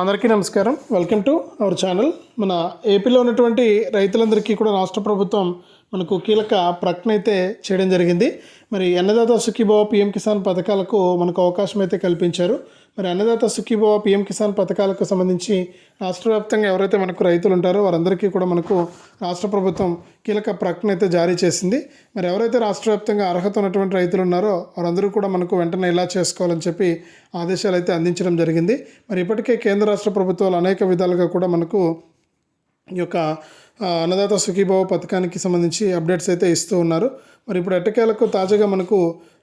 అందరికీ నమస్కారం. Welcome to our channel మన ఏపీలో ఉన్నటువంటి రైతులందరికీ కూడా రాష్ట్ర ప్రభుత్వం మనకు కీలక ప్రకటన అయితే చేయడం జరిగింది. మరి అన్నదాత సుఖీభావ పిఎం కిసాన్ పథకాలకు మనకు అవకాశం అయితే కల్పించారు. మరి అన్నదాత సుఖీభవ పిఎం కిసాన్ పథకాలకు సంబంధించి రాష్ట్ర వ్యాప్తంగా ఎవరైతే మనకు రైతులు ఉంటారో వారందరికీ కూడా మనకు రాష్ట్ర ప్రభుత్వం కీలక ప్రకటన అయితే జారీ చేసింది. మరి ఎవరైతే రాష్ట్ర వ్యాప్తంగా అర్హత ఉన్నటువంటి రైతులు ఉన్నారో వారందరూ కూడా మనకు వెంటనే ఇలా చేసుకోవాలని చెప్పి ఆదేశాలు అయితే అందించడం జరిగింది. మరి ఇప్పటికే కేంద్ర రాష్ట్ర ప్రభుత్వాలు అనేక విధాలుగా కూడా మనకు ఈ యొక్క అన్నదాత సుఖీభావ పథకానికి సంబంధించి అప్డేట్స్ అయితే ఇస్తూ ఉన్నారు. మరి ఇప్పుడు ఎట్టకేలకు తాజాగా మనకు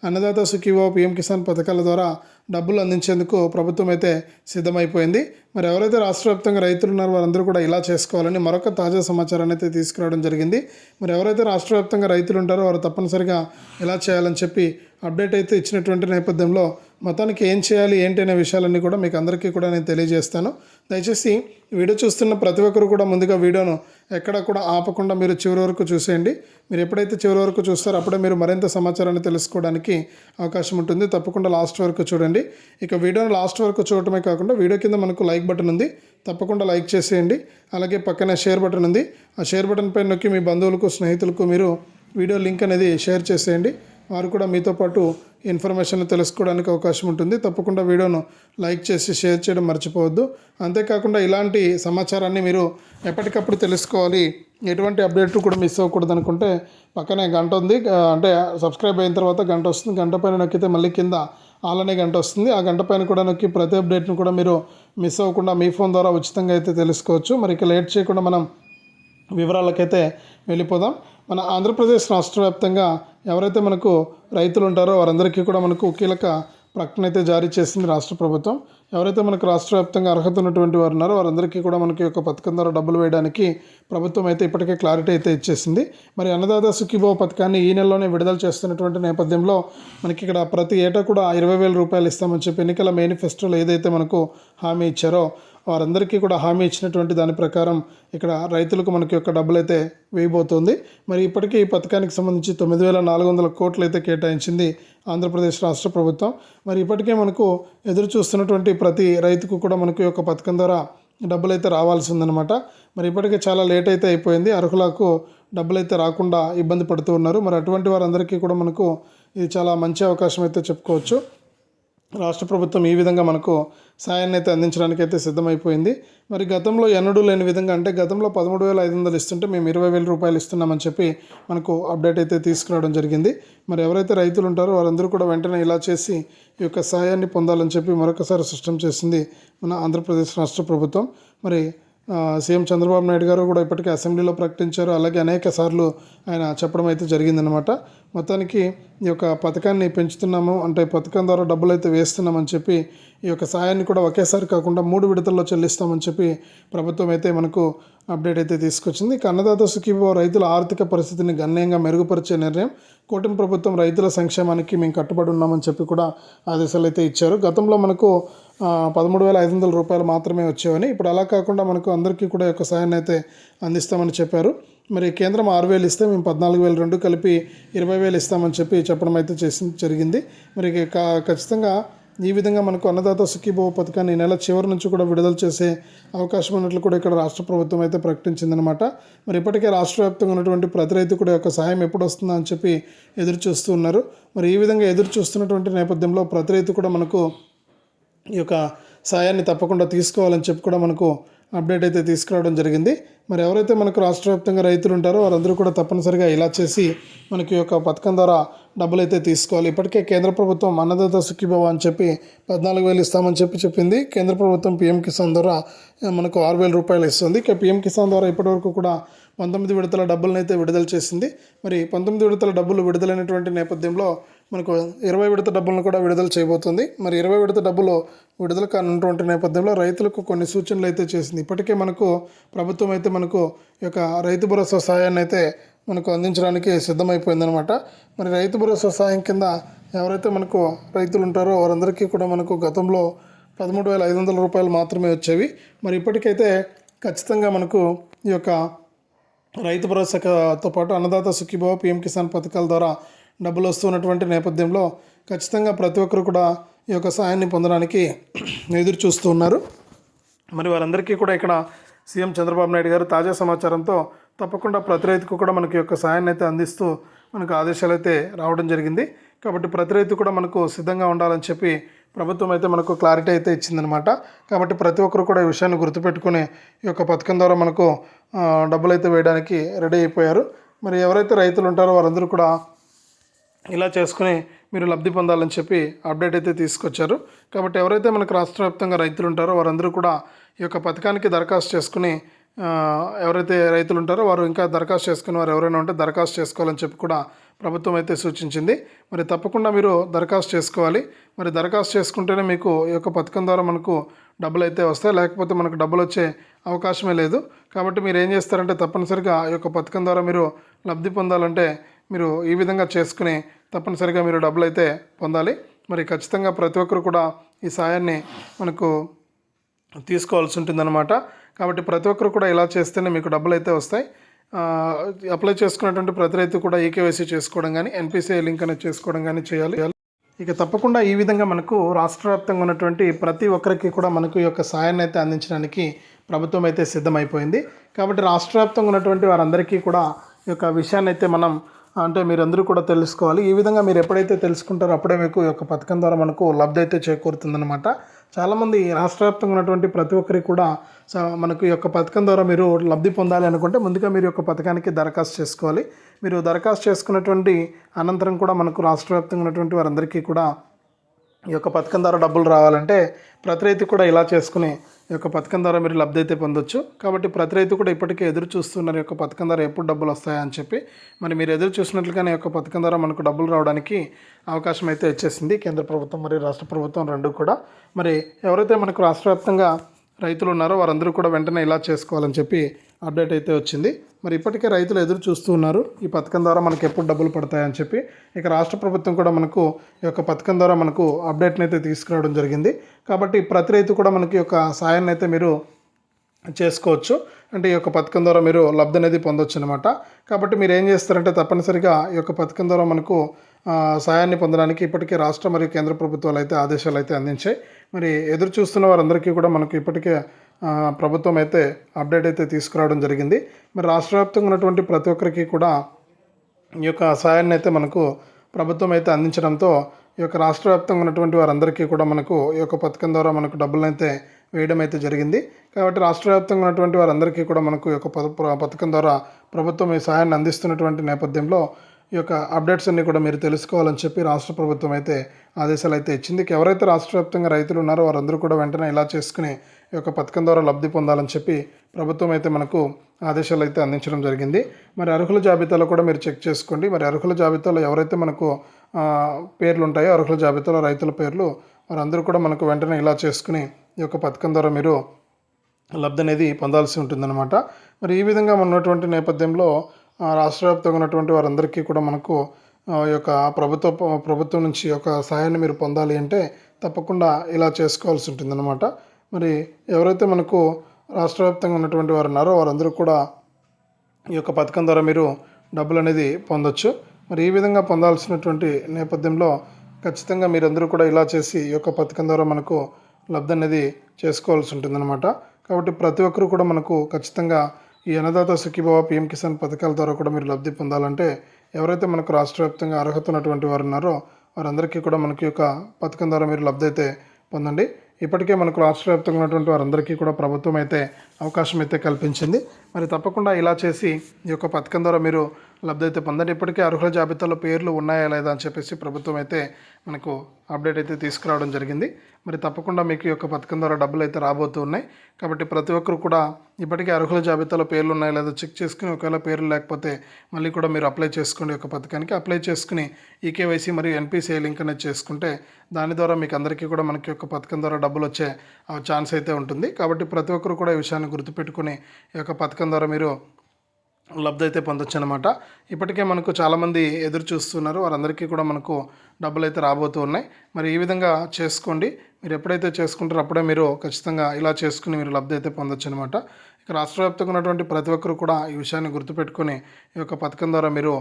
అన్నదాత సుఖీభావ పిఎం కిసాన్ పథకాల ద్వారా డబ్బులు అందించేందుకు ప్రభుత్వం అయితే సిద్ధమైపోయింది. మరి ఎవరైతే రాష్ట్ర వ్యాప్తంగా రైతులు ఉన్నారో వారందరూ కూడా ఇలా చేసుకోవాలని మరొక తాజా సమాచారాన్ని అయితే తీసుకురావడం జరిగింది. మరి ఎవరైతే రాష్ట్ర వ్యాప్తంగా రైతులు ఉంటారో వారు తప్పనిసరిగా ఇలా చేయాలని చెప్పి అప్డేట్ అయితే ఇచ్చినటువంటి నేపథ్యంలో మొత్తానికి ఏం చేయాలి ఏంటి అనే విషయాలన్నీ కూడా మీకు అందరికీ కూడా నేను తెలియజేస్తాను. దయచేసి వీడియో చూస్తున్న ప్రతి ఒక్కరు కూడా ముందుగా వీడియోను ఎక్కడ కూడా ఆపకుండా మీరు చివరి వరకు చూసేయండి. మీరు ఎప్పుడైతే చివరి వరకు చూస్తారో అప్పుడే మీరు మరింత సమాచారాన్ని తెలుసుకోవడానికి అవకాశం ఉంటుంది. తప్పకుండా లాస్ట్ వరకు చూడండి. ఇక వీడియోను లాస్ట్ వరకు చూడటమే కాకుండా వీడియో కింద మనకు లైక్ బటన్ ఉంది. తప్పకుండా లైక్ చేసేయండి. అలాగే పక్కనే షేర్ బటన్ ఉంది. ఆ షేర్ బటన్ పైన నొక్కి మీ బంధువులకు స్నేహితులకు మీరు వీడియో లింక్ అనేది షేర్ చేసేయండి. వారు కూడా మీతో పాటు ఇన్ఫర్మేషన్ తెలుసుకోవడానికి అవకాశం ఉంటుంది. తప్పకుండా వీడియోను లైక్ చేసి షేర్ చేయడం మర్చిపోవద్దు. అంతేకాకుండా ఇలాంటి సమాచారాన్ని మీరు ఎప్పటికప్పుడు తెలుసుకోవాలి. ఎటువంటి అప్డేట్ కూడా మిస్ అవ్వకూడదు అనుకుంటే పక్కనే గంట ఉంది. అంటే సబ్స్క్రైబ్ అయిన తర్వాత గంట వస్తుంది. గంట పైన నొక్కితే మళ్ళీ కింద ఆల్ గంట వస్తుంది. ఆ గంట పైన కూడా నొక్కి ప్రతి అప్డేట్ను కూడా మీరు మిస్ అవ్వకుండా మీ ఫోన్ ద్వారా ఉచితంగా అయితే తెలుసుకోవచ్చు. మరి ఇక లేట్ చేయకుండా మనం వివరాలకైతే వెళ్ళిపోదాం. మన ఆంధ్రప్రదేశ్ రాష్ట్ర వ్యాప్తంగా ఎవరైతే మనకు రైతులు ఉంటారో వారందరికీ కూడా మనకు కీలక ప్రకటన అయితే జారీ చేసింది రాష్ట్ర ప్రభుత్వం. ఎవరైతే మనకు రాష్ట్ర వ్యాప్తంగా అర్హత ఉన్నటువంటి వారు ఉన్నారో వారందరికీ కూడా మనకి ఒక యొక్క పథకం ద్వారా డబ్బులు వేయడానికి ప్రభుత్వం అయితే ఇప్పటికే క్లారిటీ అయితే ఇచ్చేసింది. మరి అన్నదాత సుఖీభవ పథకాన్ని ఈ నెలలోనే విడుదల చేస్తున్నటువంటి నేపథ్యంలో మనకి ఇక్కడ ప్రతి ఏటా కూడా ఇరవై వేల రూపాయలు ఇస్తామని చెప్పి ఎన్నికల మేనిఫెస్టోలో ఏదైతే మనకు హామీ ఇచ్చారో వారందరికీ కూడా హామీ ఇచ్చినటువంటి దాని ప్రకారం ఇక్కడ రైతులకు మనకి యొక్క డబ్బులు అయితే వేయబోతోంది. మరి ఇప్పటికీ ఈ పథకానికి సంబంధించి తొమ్మిది వేల నాలుగు వందల కోట్లు అయితే కేటాయించింది ఆంధ్రప్రదేశ్ రాష్ట్ర ప్రభుత్వం. మరి ఇప్పటికే మనకు ఎదురు చూస్తున్నటువంటి ప్రతి రైతుకు కూడా మనకు యొక్క పథకం ద్వారా డబ్బులు అయితే రావాల్సి ఉందన్నమాట మరి ఇప్పటికే చాలా లేట్ అయితే అయిపోయింది. అర్హులకు డబ్బులు అయితే రాకుండా ఇబ్బంది పడుతూ ఉన్నారు. మరి అటువంటి వారందరికీ కూడా మనకు ఇది చాలా మంచి అవకాశం అయితే చెప్పుకోవచ్చు. రాష్ట్ర ప్రభుత్వం ఈ విధంగా మనకు సాయాన్ని అయితే అందించడానికి అయితే సిద్ధమైపోయింది. మరి గతంలో ఎన్నడూ లేని విధంగా అంటే గతంలో పదమూడు వేల ఐదు వందలు ఇస్తుంటే మేము ఇరవై వేల రూపాయలు ఇస్తున్నామని చెప్పి మనకు అప్డేట్ అయితే తీసుకురావడం జరిగింది. మరి ఎవరైతే రైతులు ఉంటారో వారందరూ కూడా వెంటనే ఇలా చేసి ఈ యొక్క సాయాన్ని పొందాలని చెప్పి మరొకసారి స్పష్టం చేసింది మన ఆంధ్రప్రదేశ్ రాష్ట్ర ప్రభుత్వం. మరి సీఎం చంద్రబాబు నాయుడు గారు కూడా ఇప్పటికే అసెంబ్లీలో ప్రకటించారు. అలాగే అనేక సార్లు ఆయన చెప్పడం అయితే జరిగిందనమాట మొత్తానికి ఈ యొక్క పథకాన్ని పెంచుతున్నాము. అంటే పథకం ద్వారా డబ్బులు అయితే వేస్తున్నామని చెప్పి ఈ యొక్క సాయాన్ని కూడా ఒకేసారి కాకుండా మూడు విడతల్లో చెల్లిస్తామని చెప్పి ప్రభుత్వం అయితే మనకు అప్డేట్ అయితే తీసుకొచ్చింది. కన్నదాత సుఖీభావ రైతుల ఆర్థిక పరిస్థితిని గణనీయంగా మెరుగుపరిచే నిర్ణయం కూటమి ప్రభుత్వం రైతుల సంక్షేమానికి మేము కట్టుబడి ఉన్నామని చెప్పి కూడా ఆదేశాలు అయితే ఇచ్చారు. గతంలో మనకు పదమూడు వేల ఐదు వందల రూపాయలు మాత్రమే వచ్చేవని. ఇప్పుడు అలా కాకుండా మనకు అందరికీ కూడా ఒక యొక్క సాయాన్ని అయితే అందిస్తామని చెప్పారు. మరి కేంద్రం ఆరు వేలు ఇస్తే మేము పద్నాలుగు వేలు రెండు కలిపి ఇరవై వేలు ఇస్తామని చెప్పి చెప్పడం అయితే చేసి జరిగింది. మరి ఖచ్చితంగా ఈ విధంగా మనకు అన్నదాత సుఖీభవ పథకాన్ని నెల చివరి నుంచి కూడా విడుదల చేసే అవకాశం ఉన్నట్లు కూడా ఇక్కడ రాష్ట్ర ప్రభుత్వం అయితే ప్రకటించిందనమాట. మరి ఇప్పటికే రాష్ట్ర వ్యాప్తంగా ఉన్నటువంటి ప్రతి రైతు కూడా యొక్క సాయం ఎప్పుడు వస్తుందా అని చెప్పి ఎదురు చూస్తూ ఉన్నారు. మరి ఈ విధంగా ఎదురు చూస్తున్నటువంటి నేపథ్యంలో ప్రతి రైతు కూడా మనకు ఈ యొక్క సాయాన్ని తప్పకుండా తీసుకోవాలని చెప్పి కూడా మనకు అప్డేట్ అయితే తీసుకురావడం జరిగింది. మరి ఎవరైతే మనకు రాష్ట్ర వ్యాప్తంగా రైతులు ఉంటారో వారందరూ కూడా తప్పనిసరిగా ఇలా చేసి మనకి యొక్క పథకం ద్వారా డబ్బులు అయితే తీసుకోవాలి. ఇప్పటికే కేంద్ర ప్రభుత్వం అన్నదాత సుఖీభవ అని చెప్పి పద్నాలుగు వేలు ఇస్తామని చెప్పి చెప్పింది. కేంద్ర ప్రభుత్వం పీఎం కిసాన్ ద్వారా మనకు ఆరు వేల రూపాయలు ఇస్తుంది. ఇక పీఎం కిసాన్ ద్వారా ఇప్పటివరకు కూడా పంతొమ్మిది విడతల డబ్బులను అయితే విడుదల చేసింది. మరి పంతొమ్మిది విడతల డబ్బులు విడుదలైనటువంటి నేపథ్యంలో మనకు ఇరవై విడత డబ్బులను కూడా విడుదల చేయబోతుంది. మరి ఇరవై విడత డబ్బులు విడుదల కానున్నటువంటి నేపథ్యంలో రైతులకు కొన్ని సూచనలు అయితే చేసింది. ఇప్పటికే మనకు ప్రభుత్వం అయితే మనకు ఈ యొక్క రైతు భరోసా సహాయాన్ని అయితే మనకు అందించడానికి సిద్ధమైపోయిందనమాట మరి రైతు భరోసా సహాయం కింద ఎవరైతే మనకు రైతులు ఉంటారో వారందరికీ కూడా మనకు గతంలో పదమూడు వేల ఐదు వందల రూపాయలు మాత్రమే వచ్చేవి. మరి ఇప్పటికైతే ఖచ్చితంగా మనకు ఈ యొక్క రైతు భరోసాతో పాటు అన్నదాత సుఖీభావ పిఎం కిసాన్ పథకాల ద్వారా డబ్బులు వస్తున్నటువంటి నేపథ్యంలో ఖచ్చితంగా ప్రతి ఒక్కరు కూడా ఈ యొక్క సాయాన్ని పొందడానికి ఎదురు చూస్తూ ఉన్నారు. మరి వారందరికీ కూడా ఇక్కడ సీఎం చంద్రబాబు నాయుడు గారు తాజా సమాచారంతో తప్పకుండా ప్రతి రైతుకు కూడా మనకి యొక్క సాయాన్ని అయితే అందిస్తూ మనకు ఆదేశాలు అయితే రావడం జరిగింది. కాబట్టి ప్రతి రైతు కూడా మనకు సిద్ధంగా ఉండాలని చెప్పి ప్రభుత్వం అయితే మనకు క్లారిటీ అయితే ఇచ్చిందనమాట కాబట్టి ప్రతి ఒక్కరు కూడా ఈ విషయాన్ని గుర్తుపెట్టుకుని ఈ యొక్క పథకం ద్వారా మనకు డబ్బులు అయితే వేయడానికి రెడీ అయిపోయారు. మరి ఎవరైతే రైతులు ఉంటారో వారందరూ కూడా ఇలా చేసుకుని మీరు లబ్ధి పొందాలని చెప్పి అప్డేట్ అయితే తీసుకొచ్చారు. కాబట్టి ఎవరైతే మనకు రాష్ట్ర వ్యాప్తంగా రైతులు ఉంటారో వారందరూ కూడా ఈ యొక్క పథకానికి దరఖాస్తు చేసుకుని ఎవరైతే రైతులు ఉంటారో వారు ఇంకా దరఖాస్తు చేసుకుని వారు ఎవరైనా ఉంటే దరఖాస్తు చేసుకోవాలని చెప్పి కూడా ప్రభుత్వం అయితే సూచించింది. మరి తప్పకుండా మీరు దరఖాస్తు చేసుకోవాలి. మరి దరఖాస్తు చేసుకుంటేనే మీకు ఈ యొక్క పథకం ద్వారా మనకు డబ్బులు అయితే వస్తాయి. లేకపోతే మనకు డబ్బులు వచ్చే అవకాశమే లేదు. కాబట్టి మీరు ఏం చేస్తారంటే తప్పనిసరిగా ఈ యొక్క పథకం ద్వారా మీరు లబ్ధి పొందాలంటే మీరు ఈ విధంగా చేసుకుని తప్పనిసరిగా మీరు డబ్బులు అయితే పొందాలి. మరి ఖచ్చితంగా ప్రతి ఒక్కరు కూడా ఈ సాయాన్ని మనకు తీసుకోవాల్సి ఉంటుందన్నమాట. కాబట్టి ప్రతి ఒక్కరు కూడా ఇలా చేస్తేనే మీకు డబ్బులు అయితే వస్తాయి అప్లై చేసుకున్నటువంటి ప్రతి రైతు కూడా ఈకేవైసీ చేసుకోవడం కానీ ఎన్పిసిఐ లింక్ అనేది చేసుకోవడం కానీ చేయాలి. ఇక తప్పకుండా ఈ విధంగా మనకు రాష్ట్ర వ్యాప్తంగా ఉన్నటువంటి ప్రతి ఒక్కరికి కూడా మనకు ఈ యొక్క సాయాన్ని అయితే అందించడానికి ప్రభుత్వం అయితే సిద్ధమైపోయింది. కాబట్టి రాష్ట్ర వ్యాప్తంగా ఉన్నటువంటి వారందరికీ కూడా ఈ యొక్క విషయాన్ని అయితే మనం అంటే మీరందరూ కూడా తెలుసుకోవాలి. ఈ విధంగా మీరు ఎప్పుడైతే తెలుసుకుంటారో అప్పుడే మీకు ఈ యొక్క పథకం ద్వారా మనకు లబ్ధి అయితే చేకూరుతుందన్నమాట. చాలామంది రాష్ట్ర వ్యాప్తంగా ఉన్నటువంటి ప్రతి ఒక్కరికి కూడా స- మనకు ఈ యొక్క పథకం ద్వారా మీరు లబ్ధి పొందాలి అనుకుంటే ముందుగా మీరు యొక్క పథకానికి దరఖాస్తు చేసుకోవాలి. మీరు దరఖాస్తు చేసుకున్నటువంటి అనంతరం కూడా మనకు రాష్ట్ర వ్యాప్తంగా ఉన్నటువంటి వారందరికీ కూడా ఈ యొక్క పథకం ద్వారా డబ్బులు రావాలంటే ప్రతి రైతు కూడా ఇలా చేసుకుని ఈ యొక్క పథకం ద్వారా మీరు లబ్ధి అయితే పొందొచ్చు. కాబట్టి ప్రతి రైతు కూడా ఇప్పటికే ఎదురు చూస్తున్నారు ఈ యొక్క పథకం ద్వారా ఎప్పుడు డబ్బులు వస్తాయని చెప్పి. మరి మీరు ఎదురు చూసినట్లుగానే ఈ యొక్క పథకం ద్వారా మనకు డబ్బులు రావడానికి అవకాశం అయితే వచ్చేసింది. కేంద్ర ప్రభుత్వం మరియు రాష్ట్ర ప్రభుత్వం రెండు కూడా. మరి ఎవరైతే మనకు రాష్ట్ర వ్యాప్తంగా రైతులు ఉన్నారో వారందరూ కూడా వెంటనే ఇలా చేసుకోవాలని చెప్పి అప్డేట్ అయితే వచ్చింది. మరి ఇప్పటికే రైతులు ఎదురు చూస్తూ ఉన్నారు. ఈ పథకం ద్వారా మనకు ఎప్పుడు డబ్బులు పడతాయని చెప్పి ఇక రాష్ట్ర ప్రభుత్వం కూడా మనకు ఈ యొక్క పథకం ద్వారా మనకు అప్డేట్ని అయితే తీసుకురావడం జరిగింది. కాబట్టి ప్రతి రైతు కూడా మనకి ఒక యొక్క సాయాన్ని అయితే మీరు చేసుకోవచ్చు. అంటే ఈ యొక్క పథకం ద్వారా మీరు లబ్ధి అనేది పొందొచ్చు అనమాట కాబట్టి మీరు ఏం చేస్తారంటే తప్పనిసరిగా ఈ యొక్క పథకం ద్వారా మనకు సాయాన్ని పొందడానికి ఇప్పటికే రాష్ట్ర మరియు కేంద్ర ప్రభుత్వాలు అయితే ఆదేశాలు అయితే అందించాయి. మరి ఎదురు చూస్తున్న వారందరికీ కూడా మనకు ఇప్పటికే ప్రభుత్వం అయితే అప్డేట్ అయితే తీసుకురావడం జరిగింది. మరి రాష్ట్ర వ్యాప్తంగా ఉన్నటువంటి ప్రతి ఒక్కరికి కూడా ఈ యొక్క సాయాన్ని అయితే మనకు ప్రభుత్వం అయితే అందించడంతో ఈ యొక్క రాష్ట్ర వ్యాప్తంగా ఉన్నటువంటి వారందరికీ కూడా మనకు ఈ యొక్క పథకం ద్వారా మనకు డబ్బులను అయితే వేయడం అయితే జరిగింది. కాబట్టి రాష్ట్ర వ్యాప్తంగా ఉన్నటువంటి వారందరికీ కూడా మనకు ఈ యొక్క పథకం ద్వారా ప్రభుత్వం ఈ సహాయాన్ని అందిస్తున్నటువంటి నేపథ్యంలో ఈ యొక్క అప్డేట్స్ అన్ని కూడా మీరు తెలుసుకోవాలని చెప్పి రాష్ట్ర ప్రభుత్వం అయితే ఆదేశాలు అయితే ఇచ్చింది. ఎవరైతే రాష్ట్ర వ్యాప్తంగా రైతులు ఉన్నారో వారందరూ కూడా వెంటనే ఇలా చేసుకుని ఈ యొక్క పథకం ద్వారా లబ్ధి పొందాలని చెప్పి ప్రభుత్వం అయితే మనకు ఆదేశాలు అయితే అందించడం జరిగింది. మరి అర్హుల జాబితాలో కూడా మీరు చెక్ చేసుకోండి. మరి అర్హుల జాబితాలో ఎవరైతే మనకు పేర్లు ఉంటాయో అర్హుల జాబితాలో రైతుల పేర్లు వారందరూ కూడా మనకు వెంటనే ఇలా చేసుకుని ఈ యొక్క పథకం ద్వారా మీరు లబ్ధి అనేది పొందాల్సి ఉంటుందన్నమాట. మరి ఈ విధంగా ఉన్నటువంటి నేపథ్యంలో రాష్ట్ర వ్యాప్తంగా ఉన్నటువంటి వారందరికీ కూడా మనకు ఈ యొక్క ప్రభుత్వ ప్రభుత్వం నుంచి ఒక సహాయాన్ని మీరు పొందాలి అంటే తప్పకుండా ఇలా చేసుకోవాల్సి ఉంటుందన్నమాట. మరి ఎవరైతే మనకు రాష్ట్ర వ్యాప్తంగా ఉన్నటువంటి వారు ఉన్నారో వారందరూ కూడా ఈ యొక్క పథకం ద్వారా మీరు డబ్బులు అనేది పొందొచ్చు. మరి ఈ విధంగా పొందాల్సినటువంటి నేపథ్యంలో ఖచ్చితంగా మీరందరూ కూడా ఇలా చేసి ఈ యొక్క పథకం ద్వారా మనకు లబ్ధి అనేది చేసుకోవాల్సి ఉంటుందన్నమాట. కాబట్టి ప్రతి ఒక్కరూ కూడా మనకు ఖచ్చితంగా ఈ అన్నదాత సుఖీభావ పిఎం కిసాన్ పథకాల ద్వారా కూడా మీరు లబ్ధి పొందాలంటే ఎవరైతే మనకు రాష్ట్ర వ్యాప్తంగా అర్హత ఉన్నటువంటి వారు ఉన్నారో వారందరికీ కూడా మనకి యొక్క పథకం ద్వారా మీరు లబ్ధి అయితే పొందండి. ఇప్పటికే మనకు రాష్ట్ర వ్యాప్తంగా ఉన్నటువంటి వారందరికీ కూడా ప్రభుత్వం అయితే అవకాశం అయితే కల్పించింది. మరి తప్పకుండా ఇలా చేసి ఈ యొక్క పథకం ద్వారా మీరు లబ్ధి అయితే పొందండి. ఇప్పటికే అర్హుల జాబితాలో పేర్లు ఉన్నాయా లేదా అని చెప్పేసి ప్రభుత్వం అయితే మనకు అప్డేట్ అయితే తీసుకురావడం జరిగింది. మరి తప్పకుండా మీకు ఈ యొక్క పథకం ద్వారా డబ్బులు అయితే రాబోతూ ఉన్నాయి. కాబట్టి ప్రతి ఒక్కరు కూడా ఇప్పటికే అర్హుల జాబితాలో పేర్లు ఉన్నాయా లేదా చెక్ చేసుకుని ఒకవేళ పేర్లు లేకపోతే మళ్ళీ కూడా మీరు అప్లై చేసుకోండి ఒక యొక్క పథకానికి. అప్లై చేసుకుని ఈకేవైసీ మరియు ఎన్పిసిఐ లింక్ అనేది చేసుకుంటే దాని ద్వారా మీకు అందరికీ కూడా మనకి యొక్క పథకం ద్వారా డబ్బులు వచ్చే ఛాన్స్ అయితే ఉంటుంది. కాబట్టి ప్రతి ఒక్కరు కూడా ఈ విషయాన్ని గుర్తుపెట్టుకుని ఈ యొక్క పథకం పథకం ద్వారా మీరు లబ్ధి అయితే పొందొచ్చు అనమాట ఇప్పటికే మనకు చాలామంది ఎదురు చూస్తున్నారు. వారందరికీ కూడా మనకు డబ్బులు అయితే రాబోతూ ఉన్నాయి. మరి ఈ విధంగా చేసుకోండి. మీరు ఎప్పుడైతే చేసుకుంటారో అప్పుడే మీరు ఖచ్చితంగా ఇలా చేసుకుని మీరు లబ్ధి అయితే పొందొచ్చు అనమాట ఇక రాష్ట్ర వ్యాప్తంగా ఉన్నటువంటి ప్రతి ఒక్కరు కూడా ఈ విషయాన్ని గుర్తుపెట్టుకొని ఈ యొక్క పథకం ద్వారా మీరు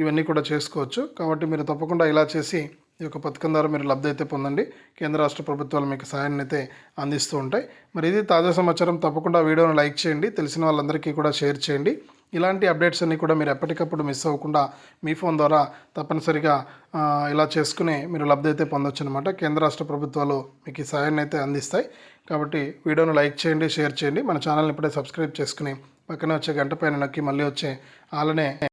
ఇవన్నీ కూడా చేసుకోవచ్చు. కాబట్టి మీరు తప్పకుండా ఇలా చేసి ఈ యొక్క పథకం ద్వారా మీరు లబ్ధి అయితే పొందండి. కేంద్ర రాష్ట్ర ప్రభుత్వాలు మీకు సహాయాన్ని అయితే అందిస్తూ ఉంటాయి. మరి ఇది తాజా సమాచారం. తప్పకుండా వీడియోను లైక్ చేయండి. తెలిసిన వాళ్ళందరికీ కూడా షేర్ చేయండి. ఇలాంటి అప్డేట్స్ అన్నీ కూడా మీరు ఎప్పటికప్పుడు మిస్ అవ్వకుండా మీ ఫోన్ ద్వారా తప్పనిసరిగా ఇలా చేసుకుని మీరు లబ్ధి అయితే పొందొచ్చు అనమాట కేంద్ర రాష్ట్ర ప్రభుత్వాలు మీకు ఈ సహాయాన్ని అయితే అందిస్తాయి. కాబట్టి వీడియోను లైక్ చేయండి షేర్ చేయండి. మన ఛానల్ని ఇప్పుడే సబ్స్క్రైబ్ చేసుకుని పక్కనే వచ్చే గంట పైన నొక్కి మళ్ళీ వచ్చే అలానే